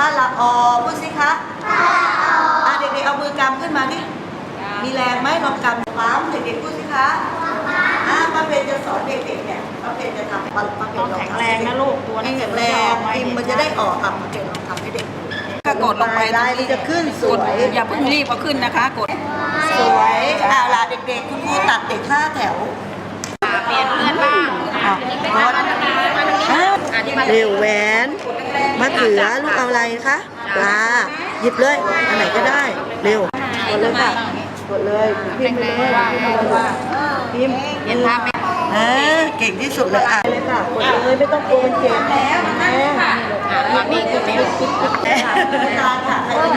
ป้าละออพูดสิคะอะเด็กๆเอามือกำขึ้นมาดิมีแรงไหมลองกำปั๊มเด็กๆพูดสิคะอะป้าเพนจะสอนเด็กๆเนี่ยป้าเพนจะทำป้าป้าเพนต้องลองแข็งทำแรงนะลูกตัวให้นี้แข็งแรงพิมพ์มันจะได้ออกอะป้าเพนลองทำให้เด็กดูก็กดลงไปลายมันจะขึ้นสกวดยอย่าเพิ่งรีบเอาขึ้นนะคะกดสวยเอาล่ะเด็กๆคุณครูตัดเด็กห้าแถว เปลี่ยนเพื่อนบ้าง อ้าวรถอ้าว เร็วแหวนมะเขือลูกเอาอะไรคะปลาหยิบเลยอันไหนก็ได้ เร็วกดเลยค่ะกดเลยพิมพ์ไปเลยพิมพ์เห็นภาพไหมเออเก่งที่สุดเลยอะเลยค่ะกดเลยไม่ต้องกลัวมันเจ็บแล้วแม่อะมามีคือมีแม่ตาค่ะให้มั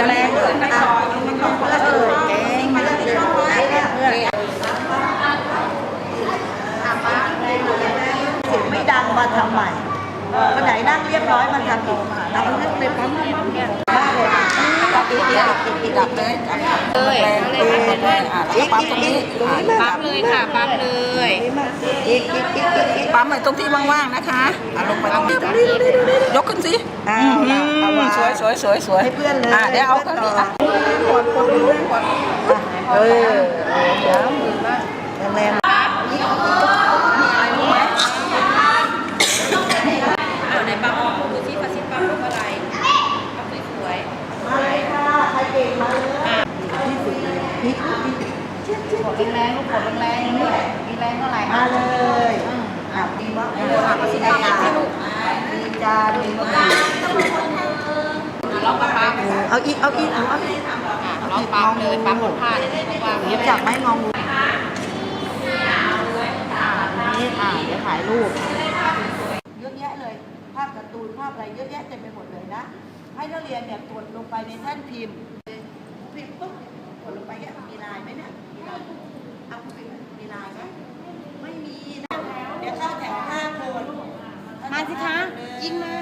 นแรงๆเลยนะคะมันบอกว่าเออเก่งมาเลยเพื่อนเสียงไม่ดังมาทำใหม่ วันไหนนั่งเรียบร้อยมันทำอีกทำเรื่องในปั๊มปั๊มเนี่ยมากเลยจับอีกอีกอีกอีกดับเลยจับเลยเลยอะแล้วก็ปั๊มตรงนี้ปั๊มเลยค่ะปั๊มเลยอีกอีกอีกอีกปั๊มไปตรงที่ว่างๆนะคะอะลงไปตรงนี้ยกขึ้นสิอ้าสวยสวยสวยสวยให้เพื่อนเลยอะเดี๋ยวเอาตรงนี้อะกดกดกดเออย้ำแรง อ่าในปั๊มดูที่ประสิทธิ์ปั๊มรูปอะไรปั๊มสวย ๆมาเลยค่ะใครเก่งมาเลยที่สุดเลยพลิกพ ลิกๆกดแรงๆลูกกดแรงๆด้วยมีแรงเท่าไหร่มาเลยอะดีมากเลยประสิทธิ์การดีจ้าดีมากล็อกปั๊มเอาอีกเอาอีกเอาอีกล็อกปั๊มเลยปั๊มหมดผ้าเลยว่างๆเย็บจับไหมงองูนี่อ่าเดี๋ยวถ่ายรูปเยอะแยะเลย ภาพการ์ตูนภาพอะไรเยอะแยะเต็มไปหมดเลยนะ ให้นักเรียนเนี่ยกดลงไปในแท่นพิมพ์พิมพ์ปุ๊บกดลงไปเนี่ยมีลายไหมเนี่ยมีลายเอาคุณพิมพ์มีลายไหมไม่มีนะ เดี๋ยวเข้าแถวห้าคน มาสิคะ ยิงมา